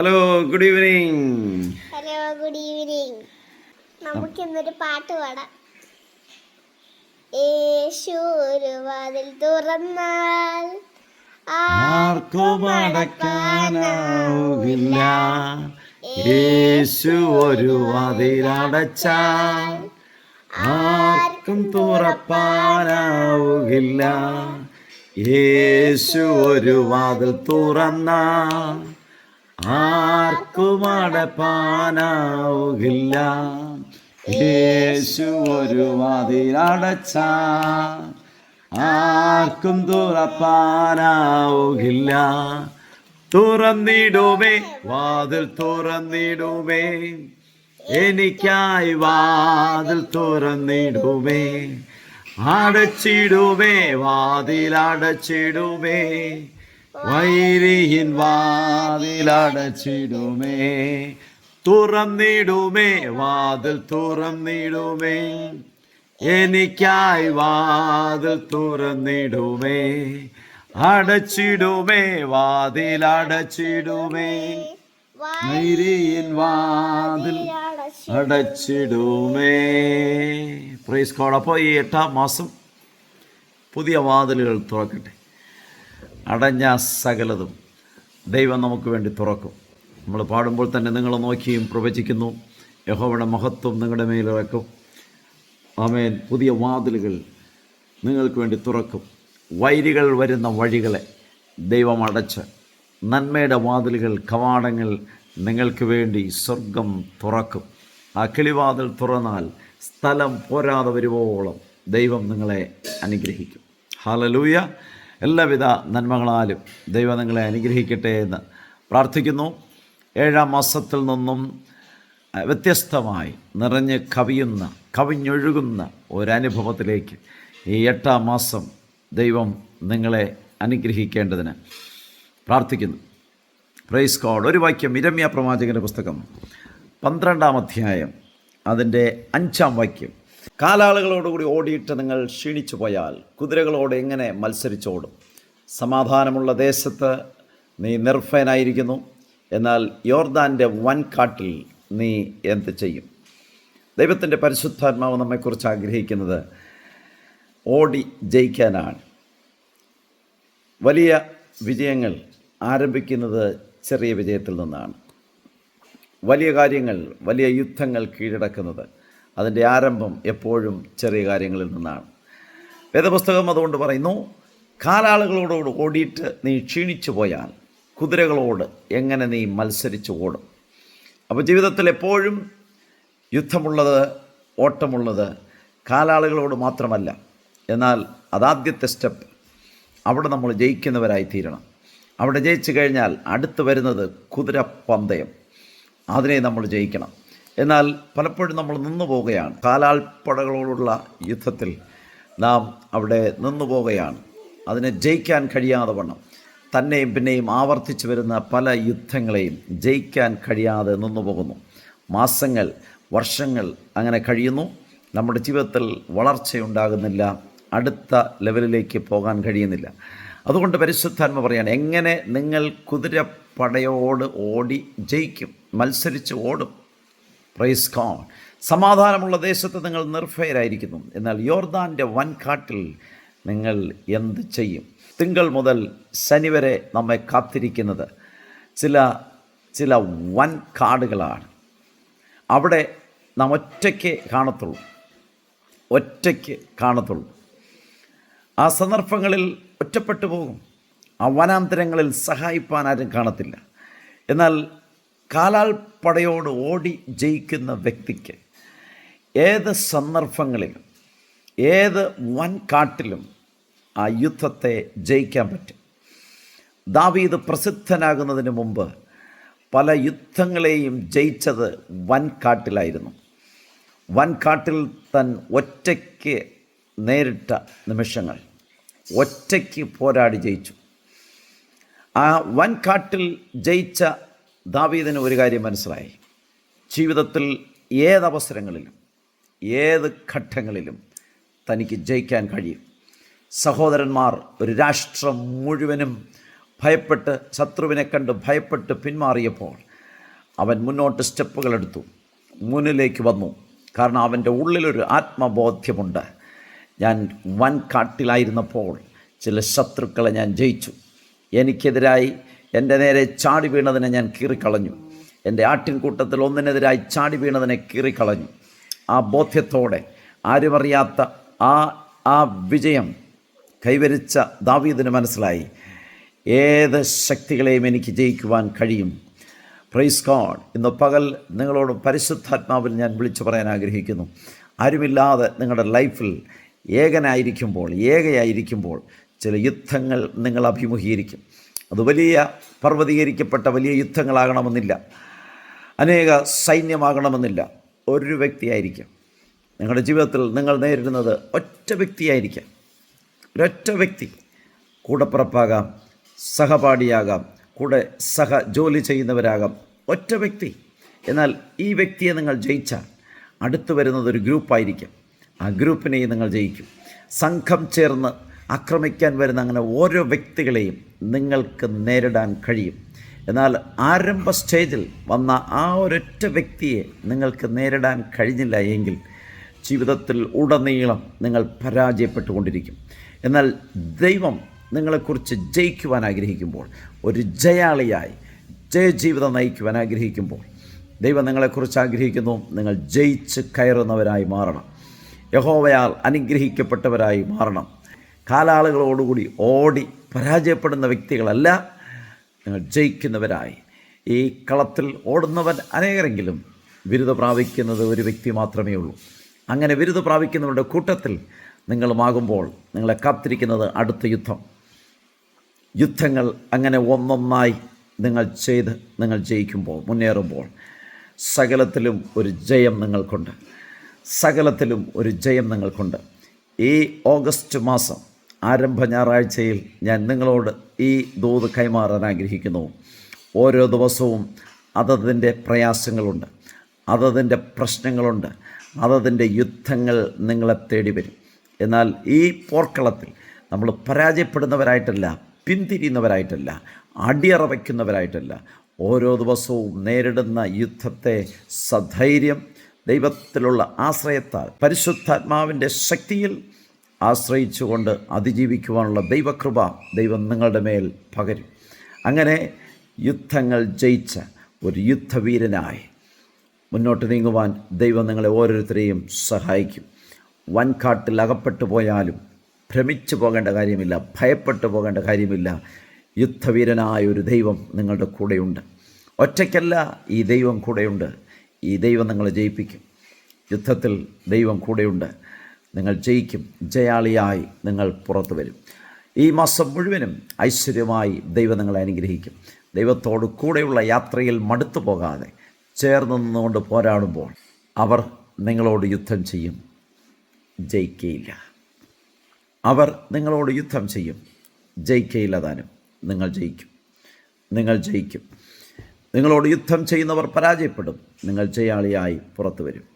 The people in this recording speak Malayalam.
Hello good evening hello good evening നമുക്ക് ഇന്നൊരു പാട്ട് പാടാം. യേശു ഒരു വാതിൽ തുറന്നാൽ ആർക്കും അടക്കാനാവില്ല യേശു ഒരു വാതിലടച്ചാൽ ആർക്കും തുറപ്പാനാവില്ല യേശു ഒരു വാതിൽ തുറന്നാൽ ആർക്കും അടപ്പാനാവുകില്ല. യേശു ഒരു മതിലടച്ച ആർക്കും തുറപ്പാനാവുകില്ല. തുറന്നിടുമേ വാതിൽ തുറന്നിടുമേ. എനിക്കായി വാതിൽ തുറന്നിടുമേ. അടച്ചിടുമേ വാതിൽ അടച്ചിടുമേ. വൈരിയിൻ വാതിലടച്ചിടുമേ തുറന്നിടുമേ വാതിൽ തുറന്നിടുമേ. എനിക്കായി വാതിൽ തുറന്നിടുമേ അടച്ചിടുമേ വാതിൽ അടച്ചിടുമേ വൈരിയിൻ വാതിൽ അടച്ചിടുമേ. പ്രൈസ് അപ്പോൾ ഈ എട്ടാം മാസം പുതിയ വാതിലുകൾ തുറക്കട്ടെ. അടഞ്ഞ സകലതും ദൈവം നമുക്ക് വേണ്ടി തുറക്കും. നമ്മൾ പാടുമ്പോൾ തന്നെ നിങ്ങൾ നോക്കിയും പ്രവചിക്കുന്നു. യഹോവയുടെ മഹത്വം നിങ്ങളുടെ മേലിറക്കും ആമേൻ. പുതിയ വാതിലുകൾ നിങ്ങൾക്ക് വേണ്ടി തുറക്കും. വൈരികൾ വരുന്ന വഴികളെ ദൈവം അടച്ച് നന്മയുടെ വാതിലുകൾ കവാടങ്ങൾ നിങ്ങൾക്ക് വേണ്ടി സ്വർഗം തുറക്കും. ആ കിളിവാതിൽ തുറന്നാൽ സ്ഥലം പോരാതെ വരുവോളം ദൈവം നിങ്ങളെ അനുഗ്രഹിക്കും. ഹാലലൂയ എല്ലാവിധ നന്മകളാലും ദൈവം നിങ്ങളെ അനുഗ്രഹിക്കട്ടെ എന്ന് പ്രാർത്ഥിക്കുന്നു. ഏഴാം മാസത്തിൽ നിന്നും വ്യത്യസ്തമായി നിറഞ്ഞ് കവിയുന്ന കവിഞ്ഞൊഴുകുന്ന ഒരനുഭവത്തിലേക്ക് ഈ എട്ടാം മാസം ദൈവം നിങ്ങളെ അനുഗ്രഹിക്കേണ്ടതിന് പ്രാർത്ഥിക്കുന്നു. പ്രൈസ് കോഡ് ഒരു വാക്യം ഇരമ്യ പ്രവാചകന്റെ പുസ്തകം പന്ത്രണ്ടാം അധ്യായം അതിന്റെ അഞ്ചാം വാക്യം. കാലാളുകളോടുകൂടി ഓടിയിട്ട് നിങ്ങൾ ക്ഷീണിച്ചു പോയാൽ കുതിരകളോട് എങ്ങനെ മത്സരിച്ചോടും? സമാധാനമുള്ള ദേശത്ത് നീ നിർഭയനായിരിക്കുന്നു. എന്നാൽ യോർദാന്റെ വൻകാട്ടിൽ നീ എന്ത് ചെയ്യും? ദൈവത്തിന്റെ പരിശുദ്ധാത്മാവ് നമ്മെക്കുറിച്ച് ആഗ്രഹിക്കുന്നത് ഓടി ജയിക്കാനാണ്. വലിയ വിജയങ്ങൾ ആരംഭിക്കുന്നത് ചെറിയ വിജയത്തിൽ നിന്നാണ്. വലിയ കാര്യങ്ങൾ വലിയ യുദ്ധങ്ങൾ കീഴടക്കുന്നത്. അതിന്റെ ആരംഭം എപ്പോഴും ചെറിയ കാര്യങ്ങളിൽ നിന്നാണ്. വേദപുസ്തകം അതുകൊണ്ട് പറയുന്നു കാലാളുകളോട് ഓടിയിട്ട് നീ ക്ഷീണിച്ചു പോയാൽ കുതിരകളോട് എങ്ങനെ നീ മത്സരിച്ച് ഓടും? അപ്പോൾ ജീവിതത്തിൽ എപ്പോഴും യുദ്ധമുള്ളത് ഓട്ടമുള്ളത് കാലാളുകളോട് മാത്രമല്ല. എന്നാൽ അതാദ്യത്തെ സ്റ്റെപ്പ് അവിടെ നമ്മൾ ജയിക്കുന്നവരായി തീരണം. അവിടെ ജയിച്ചു കഴിഞ്ഞാൽ അടുത്ത് വരുന്നത് കുതിരപ്പന്തയം. അതിനെ നമ്മൾ ജയിക്കണം. എന്നാൽ പലപ്പോഴും നമ്മൾ നിന്നു പോവുകയാണ്. കാലാൾപ്പടകളോടുള്ള യുദ്ധത്തിൽ നാം അവിടെ നിന്നു പോവുകയാണ്. അതിനെ ജയിക്കാൻ കഴിയാതെ വണ്ണം. തന്നെയും പിന്നെയും ആവർത്തിച്ചു വരുന്ന പല യുദ്ധങ്ങളെയും ജയിക്കാൻ കഴിയാതെ നിന്നു പോകുന്നു. മാസങ്ങൾ വർഷങ്ങൾ അങ്ങനെ കഴിയുന്നു. നമ്മുടെ ജീവിതത്തിൽ വളർച്ചയുണ്ടാകുന്നില്ല. അടുത്ത ലെവലിലേക്ക് പോകാൻ കഴിയുന്നില്ല. അതുകൊണ്ട് പരിശുദ്ധാത്മ പറയാണ് എങ്ങനെ നിങ്ങൾ കുതിരപ്പടയോട് ഓടി ജയിക്കും? മത്സരിച്ച് ഓടും. പ്രൈസ് കോൺ സമാധാനമുള്ള ദേശത്ത് നിങ്ങൾ നിർഭയരായിരിക്കുന്നു. എന്നാൽ യോർദാന്റെ വൻകാട്ടിൽ നിങ്ങൾ എന്ത് ചെയ്യും? തിങ്കൾ മുതൽ ശനി വരെ നമ്മെ കാത്തിരിക്കുന്നത് ചില ചില വൻ കാടുകളാണ് അവിടെ നാം ഒറ്റയ്ക്ക് കാണത്തുള്ളൂ. ഒറ്റയ്ക്ക് കാണത്തുള്ളൂ. ആ സന്ദർഭങ്ങളിൽ ഒറ്റപ്പെട്ടു പോകും. ആ വനാന്തരങ്ങളിൽ സഹായിപ്പാൻ ആരും കാണത്തില്ല. എന്നാൽ കാലാൾപ്പടയോട് ഓടി ജയിക്കുന്ന വ്യക്തിക്ക് ഏത് സന്ദർഭങ്ങളിലും ഏത് വൻ കാട്ടിലും ആ യുദ്ധത്തെ ജയിക്കാൻ പറ്റും. ദാവീദ് പ്രസിദ്ധനാകുന്നതിന് മുമ്പ് പല യുദ്ധങ്ങളെയും ജയിച്ചത് വൻകാട്ടിലായിരുന്നു. വൻകാട്ടിൽ തൻ ഒറ്റയ്ക്ക് നേരിട്ട നിമിഷങ്ങൾ ഒറ്റയ്ക്ക് പോരാടി ജയിച്ചു. ആ വൻകാട്ടിൽ ജയിച്ച ദാവീദിന് ഒരു കാര്യം മനസ്സിലായി. ജീവിതത്തിൽ ഏതവസരങ്ങളിലും ഏത് ഘട്ടങ്ങളിലും തനിക്ക് ജയിക്കാൻ കഴിയും. സഹോദരന്മാർ ഒരു രാഷ്ട്രം മുഴുവനും ഭയപ്പെട്ട് ശത്രുവിനെ കണ്ട് ഭയപ്പെട്ട് പിന്മാറിയപ്പോൾ അവൻ മുന്നോട്ട് സ്റ്റെപ്പുകൾ എടുത്തു മുന്നിലേക്ക് വന്നു. കാരണം അവന്റെ ഉള്ളിലൊരു ആത്മബോധ്യമുണ്ട്. ഞാൻ വൻ കാട്ടിലായിരുന്നപ്പോൾ ചില ശത്രുക്കളെ ഞാൻ ജയിച്ചു. എനിക്കെതിരായി എന്റെ നേരെ ചാടി വീണതിനെ ഞാൻ കീറിക്കളഞ്ഞു. എന്റെ ആട്ടിൻകൂട്ടത്തിൽ ഒന്നിനെതിരായി ചാടി വീണതിനെ കീറിക്കളഞ്ഞു. ആ ബോധ്യത്തോടെ ആരുമറിയാത്ത ആ ആ വിജയം കൈവരിച്ച ദാവീദിന് മനസ്സിലായി. ഏത് ശക്തികളെയും എനിക്ക് ജയിക്കുവാൻ കഴിയും. പ്രൈസ് ഗോഡ് ഇന്ന് പകൽ നിങ്ങളോട് പരിശുദ്ധാത്മാവിൽ ഞാൻ വിളിച്ചു പറയാൻ ആഗ്രഹിക്കുന്നു. ആരുമില്ലാതെ നിങ്ങളുടെ ലൈഫിൽ ഏകനായിരിക്കുമ്പോൾ ഏകയായിരിക്കുമ്പോൾ ചില യുദ്ധങ്ങൾ നിങ്ങൾ അഭിമുഖീകരിക്കും. അത് വലിയ പർവതീകരിക്കപ്പെട്ട വലിയ യുദ്ധങ്ങളാകണമെന്നില്ല. അനേക സൈന്യമാകണമെന്നില്ല. ഒരു വ്യക്തിയായിരിക്കാം. നിങ്ങളുടെ ജീവിതത്തിൽ നിങ്ങൾ നേരിടുന്നത് ഒറ്റ വ്യക്തിയായിരിക്കാം. ഒരൊറ്റ വ്യക്തി കൂടപ്പുറപ്പാകാം സഹപാഠിയാകാം കൂടെ സഹ ജോലി ചെയ്യുന്നവരാകാം. ഒറ്റ വ്യക്തി. എന്നാൽ ഈ വ്യക്തിയെ നിങ്ങൾ ജയിച്ചാൽ അടുത്തു വരുന്നത് ഒരു ഗ്രൂപ്പായിരിക്കും. ആ ഗ്രൂപ്പിനെയും നിങ്ങൾ ജയിക്കും. സംഘം ചേർന്ന് ആക്രമിക്കാൻ വരുന്ന അങ്ങനെ ഓരോ വ്യക്തികളെയും നിങ്ങൾക്ക് നേരിടാൻ കഴിയും. എന്നാൽ ആരംഭ സ്റ്റേജിൽ വന്ന ആ ഒരൊറ്റ വ്യക്തിയെ നിങ്ങൾക്ക് നേരിടാൻ കഴിഞ്ഞില്ല എങ്കിൽ ജീവിതത്തിൽ ഉടനീളം നിങ്ങൾ പരാജയപ്പെട്ടുകൊണ്ടിരിക്കും. എന്നാൽ ദൈവം നിങ്ങളെക്കുറിച്ച് ജയിക്കുവാൻ ആഗ്രഹിക്കുമ്പോൾ ഒരു ജയാളിയായി ജയജീവിതം നയിക്കുവാൻ ആഗ്രഹിക്കുമ്പോൾ ദൈവം നിങ്ങളെക്കുറിച്ച് ആഗ്രഹിക്കുന്നു നിങ്ങൾ ജയിച്ച് കയറുന്നവരായി മാറണം. യഹോവയാൽ അനുഗ്രഹിക്കപ്പെട്ടവരായി മാറണം. കാലാളുകളോടുകൂടി ഓടി പരാജയപ്പെടുന്ന വ്യക്തികളല്ല. നിങ്ങൾ ജയിക്കുന്നവരായി. ഈ കളത്തിൽ ഓടുന്നവൻ അനേകരെങ്കിലും ബിരുദ പ്രാപിക്കുന്നത് ഒരു വ്യക്തി മാത്രമേ ഉള്ളൂ. അങ്ങനെ ബിരുദ പ്രാപിക്കുന്നവരുടെ കൂട്ടത്തിൽ നിങ്ങളുമാകുമ്പോൾ നിങ്ങളെ കാത്തിരിക്കുന്നത് അടുത്ത യുദ്ധം. യുദ്ധങ്ങൾ അങ്ങനെ ഒന്നൊന്നായി നിങ്ങൾ ചെയ്ത് നിങ്ങൾ ജയിക്കുമ്പോൾ മുന്നേറുമ്പോൾ സകലത്തിലും ഒരു ജയം നിങ്ങൾക്കുണ്ട്. സകലത്തിലും ഒരു ജയം നിങ്ങൾക്കുണ്ട്. ഈ ഓഗസ്റ്റ് മാസം ആരംഭ ഞായറാഴ്ചയിൽ ഞാൻ നിങ്ങളോട് ഈ ദൂത് കൈമാറാൻ ആഗ്രഹിക്കുന്നു. ഓരോ ദിവസവും അതതിന്റെ പ്രയാസങ്ങളുണ്ട് അതതിന്റെ പ്രശ്നങ്ങളുണ്ട് അതതിന്റെ യുദ്ധങ്ങൾ നിങ്ങളെ തേടി വരും. എന്നാൽ ഈ പോർക്കളത്തിൽ നമ്മൾ പരാജയപ്പെടുന്നവരായിട്ടല്ല പിന്തിരിയുന്നവരായിട്ടല്ല അടിയറ വയ്ക്കുന്നവരായിട്ടല്ല ഓരോ ദിവസവും നേരിടുന്ന യുദ്ധത്തെ സധൈര്യം ദൈവത്തിലുള്ള ആശ്രയത്താൽ പരിശുദ്ധാത്മാവിന്റെ ശക്തിയിൽ ആശ്രയിച്ചുകൊണ്ട് അതിജീവിക്കുവാനുള്ള ദൈവകൃപ ദൈവം നിങ്ങളുടെ മേൽ പകരും. അങ്ങനെ യുദ്ധങ്ങൾ ജയിച്ച ഒരു യുദ്ധവീരനായി മുന്നോട്ട് നീങ്ങുവാൻ ദൈവം നിങ്ങളെ ഓരോരുത്തരെയും സഹായിക്കും. വൻകാട്ടിൽ അകപ്പെട്ടു പോയാലും ഭ്രമിച്ചു പോകേണ്ട കാര്യമില്ല ഭയപ്പെട്ടു പോകേണ്ട കാര്യമില്ല. യുദ്ധവീരനായ ഒരു ദൈവം നിങ്ങളുടെ കൂടെയുണ്ട്. ഒറ്റയ്ക്കല്ല ഈ ദൈവം കൂടെയുണ്ട്. ഈ ദൈവം നിങ്ങളെ ജയിപ്പിക്കും. യുദ്ധത്തിൽ ദൈവം കൂടെയുണ്ട്. നിങ്ങൾ ജയിക്കും. ജയാളിയായി നിങ്ങൾ പുറത്തു വരും. ഈ മാസം മുഴുവനും ഐശ്വര്യമായി ദൈവം നിങ്ങളെ അനുഗ്രഹിക്കും. ദൈവത്തോട് കൂടെയുള്ള യാത്രയിൽ മടുത്തു പോകാതെ ചേർന്ന് നിന്നുകൊണ്ട് പോരാടുമ്പോൾ അവർ നിങ്ങളോട് യുദ്ധം ചെയ്യും. ജയിക്കയില്ല. അവർ നിങ്ങളോട് യുദ്ധം ചെയ്യും. ജയിക്കയില്ല താനും. നിങ്ങൾ ജയിക്കും. നിങ്ങൾ ജയിക്കും. നിങ്ങളോട് യുദ്ധം ചെയ്യുന്നവർ പരാജയപ്പെടും. നിങ്ങൾ ജയാളിയായി പുറത്തു വരും.